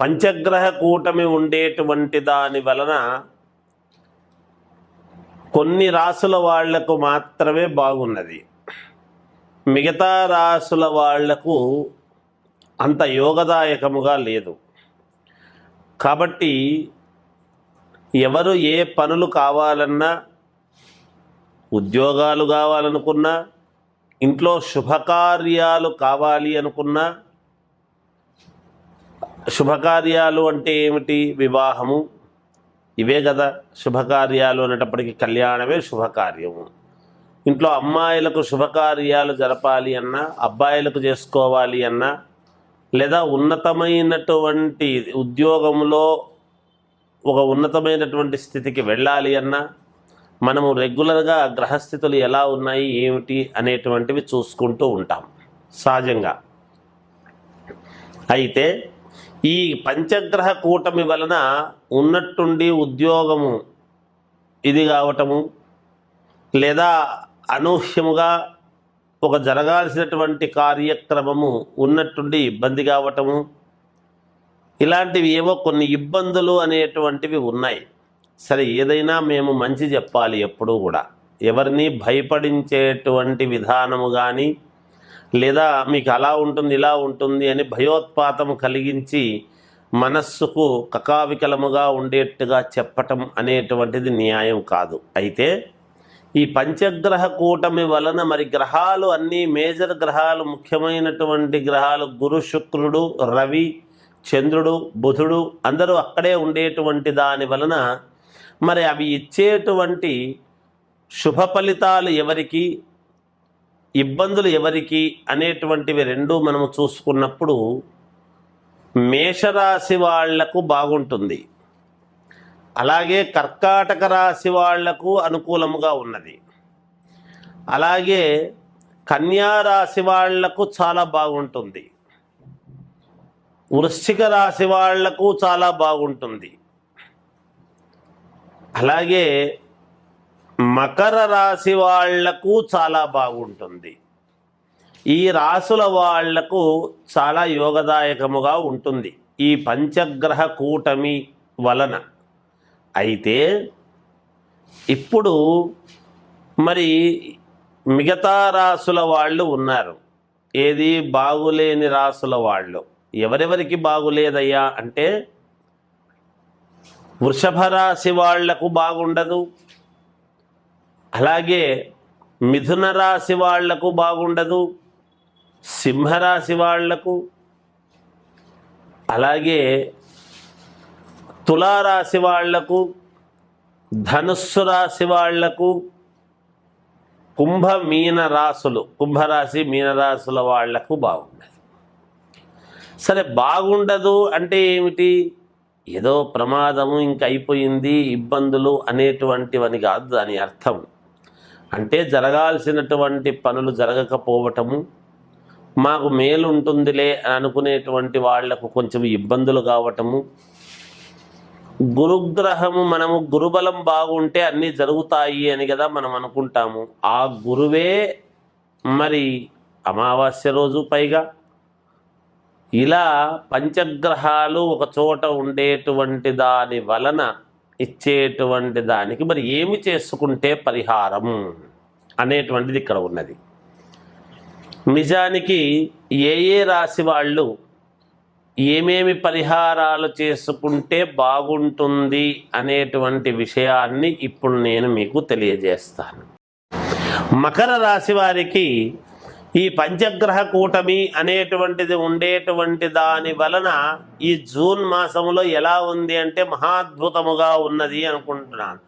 పంచగ్రహ కూటమి ఉండేటువంటి దాని వలన కొన్ని రాసుల వాళ్ళకు మాత్రమే బాగున్నది. మిగతా రాసుల వాళ్ళకు అంత యోగదాయకముగా లేదు. కాబట్టి ఎవరు ఏ పనులు కావాలన్నా ఉద్యోగాలు కావాలనుకున్నా ఇంట్లో శుభకార్యాలు కావాలి అనుకున్నా శుభకార్యాలు అంటే ఏమిటి? వివాహము. ఇవే కదా శుభకార్యాలు అనేటప్పటికీ కళ్యాణమే శుభకార్యము. ఇంట్లో అమ్మాయిలకు శుభకార్యాలు జరపాలి అన్నా అబ్బాయిలకు చేసుకోవాలి అన్నా లేదా ఉన్నతమైనటువంటి ఉద్యోగంలో ఒక ఉన్నతమైనటువంటి స్థితికి వెళ్ళాలి అన్నా మనము రెగ్యులర్గా గ్రహస్థితులు ఎలా ఉన్నాయి ఏమిటి అనేటువంటివి చూసుకుంటూ ఉంటాం. సహజంగా. అయితే ఈ పంచగ్రహ కూటమి వలన ఉన్నట్టుండి ఉద్యోగము ఇది కావటము లేదా అనూహ్యముగా ఒక జరగాల్సినటువంటి కార్యక్రమము ఉన్నట్టుండి ఇబ్బంది కావటము ఇలాంటివి ఏవో కొన్ని ఇబ్బందులు అనేటువంటివి ఉన్నాయి. సరే ఏదైనా మేము మంచి చెప్పాలి ఎప్పుడూ కూడా. ఎవరిని భయపడించేటువంటి విధానము కానీ లేదా మీకు అలా ఉంటుంది ఇలా ఉంటుంది అని భయోత్పాతం కలిగించి మనస్సుకు కకావికలముగా ఉండేట్టుగా చెప్పటం అనేటువంటిది న్యాయం కాదు. అయితే ఈ పంచగ్రహ కూటమి వలన మరి గ్రహాలు అన్నీ మేజర్ గ్రహాలు ముఖ్యమైనటువంటి గ్రహాలు గురు శుక్రుడు రవి చంద్రుడు బుధుడు అందరూ అక్కడే ఉండేటువంటి దాని వలన మరి అవి ఇచ్చేటువంటి శుభ ఫలితాలు ఎవరికి? ఇబ్బందులు ఎవరికి అనేటువంటివి రెండు మనము చూసుకున్నప్పుడు మేషరాశి వాళ్ళకు బాగుంటుంది. అలాగే కర్కాటక రాశి వాళ్ళకు అనుకూలముగా ఉన్నది. అలాగే కన్యా రాశి వాళ్ళకు చాలా బాగుంటుంది. వృశ్చిక రాశి వాళ్ళకు చాలా బాగుంటుంది. అలాగే మకర రాశి వాళ్ళకు చాలా బాగుంటుంది. ఈ రాసుల వాళ్ళకు చాలా యోగదాయకముగా ఉంటుంది. ఈ పంచగ్రహ కూటమి వలన. అయితే ఇప్పుడు మరి మిగతా రాసుల వాళ్ళు ఉన్నారు. ఏది బాగులేని రాసుల వాళ్ళు? ఎవరెవరికి బాగులేదయ్యా? అంటే వృషభ రాశి వాళ్ళకు బాగుండదు. అలాగే మిథున రాశి వాళ్ళకు బాగుండదు సింహరాశి వాళ్ళకు అలాగే తులారాశి వాళ్ళకు ధనుస్సు రాశి వాళ్ళకు కుంభ మీన రాసులు కుంభరాశి మీనరాశుల వాళ్ళకు బాగుండదు. సరే బాగుండదు అంటే ఏమిటి? ఏదో ప్రమాదము ఇంక అయిపోయింది ఇబ్బందులు అనేటువంటివని కాదు దాని అర్థం. అంటే జరగాల్సినటువంటి పనులు జరగకపోవటము మాకు మేలు ఉంటుందిలే అని అనుకునేటువంటి వాళ్ళకు కొంచెం ఇబ్బందులు కావటము గురుగ్రహము మనము గురుబలం బాగుంటే అన్నీ జరుగుతాయి అని కదా మనం అనుకుంటాము. ఆ గురువే మరి అమావాస్య రోజు పైగా ఇలా పంచగ్రహాలు ఒక చోట ఉండేటువంటి దాని వలన ఇచ్చేటువంటి దానికి మరి ఏమి చేసుకుంటే పరిహారం అనేటువంటిది ఇక్కడ ఉన్నది. నిజానికి ఏ ఏ రాశి వాళ్ళు ఏమేమి పరిహారాలు చేసుకుంటే బాగుంటుంది అనేటువంటి విషయాన్ని ఇప్పుడు నేను మీకు తెలియజేస్తాను. మకర రాశి వారికి ఈ పంచగ్రహ కూటమి అనేటువంటిది ఉండేటువంటి దాని వలన ఈ జూన్ మాసంలో ఎలా ఉంది అంటే మహాద్భుతముగా ఉన్నది అనుకుంటున్నాను.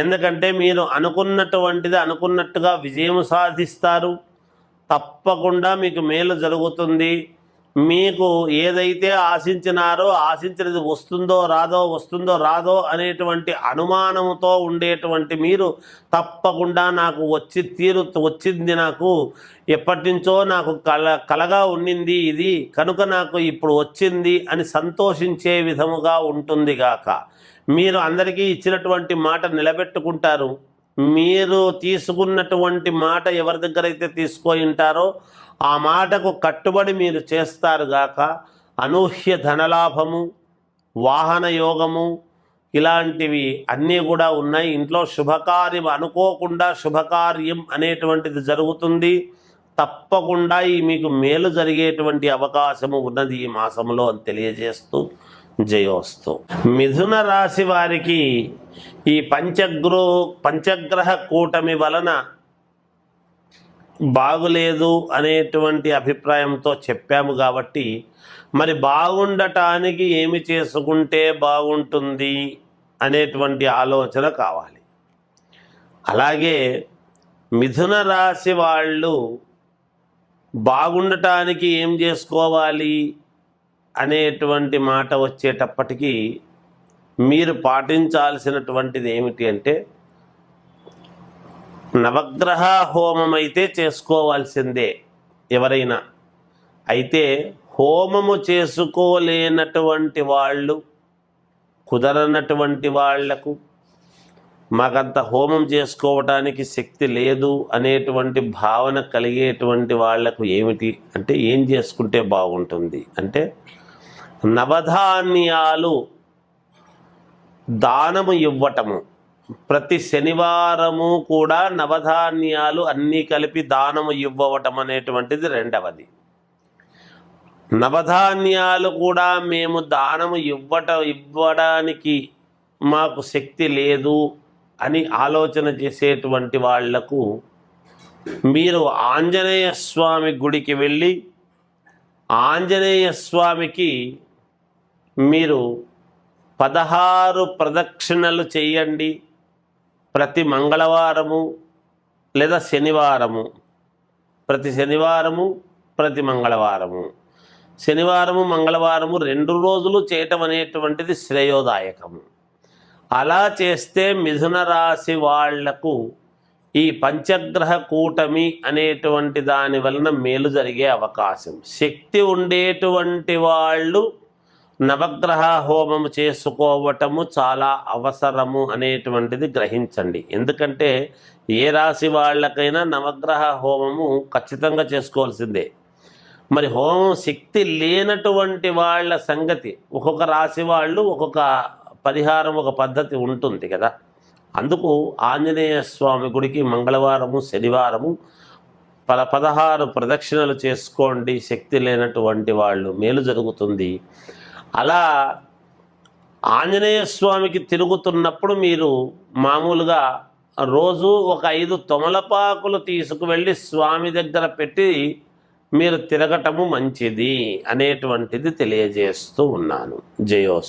ఎందుకంటే మీరు అనుకున్నటువంటిది అనుకున్నట్టుగా విజయం సాధిస్తారు. తప్పకుండా మీకు మేలు జరుగుతుంది. మీకు ఏదైతే ఆశించినారో ఆశించినది వస్తుందో రాదో వస్తుందో రాదో అనేటువంటి అనుమానంతో ఉండేటువంటి మీరు తప్పకుండా నాకు వచ్చి తీరు వచ్చింది నాకు. ఎప్పటినుంచో నాకు కల కలగా ఉండింది ఇది. కనుక నాకు ఇప్పుడు వచ్చింది అని సంతోషించే విధముగా ఉంటుంది గాక. మీరు అందరికీ ఇచ్చినటువంటి మాట నిలబెట్టుకుంటారు. మీరు తీసుకున్నటువంటి మాట ఎవరి దగ్గర అయితే తీసుకొని ఉంటారో ఆ మాటకు కట్టుబడి మీరు చేస్తారు గాక అనూహ్య ధనలాభము వాహన యోగము ఇలాంటివి అన్నీ కూడా ఉన్నాయి. ఇంట్లో శుభకార్యం అనుకోకుండా శుభకార్యం అనేటువంటిది జరుగుతుంది. తప్పకుండా ఈ మీకు మేలు జరిగేటువంటి అవకాశము ఉన్నది ఈ మాసంలో అని తెలియజేస్తూ జయోస్తు. మిథున రాశి వారికి ఈ పంచగ్రో పంచగ్రహ కూటమి వలన బాగులేదు అనేటువంటి అభిప్రాయంతో చెప్పాము కాబట్టి మరి బాగుండటానికి ఏమి చేసుకుంటే బాగుంటుంది అనేటువంటి ఆలోచన కావాలి. అలాగే మిథున రాశి వాళ్ళు బాగుండటానికి ఏం చేసుకోవాలి? అనేటువంటి మాట వచ్చేటప్పటికీ మీరు పాటించాల్సినటువంటిది ఏమిటి అంటే నవగ్రహ హోమం అయితే చేసుకోవాల్సిందే ఎవరైనా. అయితే హోమము చేసుకోలేనటువంటి వాళ్ళు కుదరనటువంటి వాళ్ళకు మాకంత హోమం చేసుకోవటానికి శక్తి లేదు అనేటువంటి భావన కలిగేటువంటి వాళ్ళకు ఏమిటి అంటే ఏం చేసుకుంటే బాగుంటుంది? అంటే నవధాన్యాలు దానము ఇవ్వటము. ప్రతి శనివారము కూడా నవధాన్యాలు అన్నీ కలిపి దానము ఇవ్వటం అనేటువంటిది రెండవది. నవధాన్యాలు కూడా మేము దానము ఇవ్వట ఇవ్వడానికి మాకు శక్తి లేదు అని ఆలోచన చేసేటువంటి వాళ్ళకు మీరు ఆంజనేయ స్వామి గుడికి వెళ్ళి ఆంజనేయ స్వామికి మీరు పదహారు ప్రదక్షిణలు చేయండి ప్రతి మంగళవారము లేదా శనివారము. ప్రతి శనివారము ప్రతి మంగళవారము. శనివారము మంగళవారము రెండు రోజులు చేయటం అనేటువంటిది శ్రేయోదాయకము. అలా చేస్తే మిథున రాశి వాళ్ళకు ఈ పంచగ్రహ కూటమి అనేటువంటి దాని వలన మేలు జరిగే అవకాశం. శక్తి ఉండేటువంటి వాళ్ళు నవగ్రహ హోమము చేసుకోవటము చాలా అవసరము అనేటువంటిది గ్రహించండి. ఎందుకంటే ఏ రాశి వాళ్ళకైనా నవగ్రహ హోమము ఖచ్చితంగా చేసుకోవాల్సిందే. మరి హోమం శక్తి లేనటువంటి వాళ్ళ సంగతి ఒక్కొక్క రాశి వాళ్ళు ఒక్కొక్క పరిహారం ఒక పద్ధతి ఉంటుంది కదా. అందుకు ఆంజనేయ స్వామి గుడికి మంగళవారము శనివారము పల పదహారు ప్రదక్షిణలు చేసుకోండి. శక్తి లేనటువంటి వాళ్ళు మేలు జరుగుతుంది. అలా ఆంజనేయ స్వామికి తిరుగుతున్నప్పుడు మీరు మామూలుగా రోజు ఒక ఐదు తొమలపాకులు తీసుకువెళ్ళి స్వామి దగ్గర పెట్టి మీరు తిరగటము మంచిది అనేటువంటిది తెలియజేస్తూ ఉన్నాను. జయోస్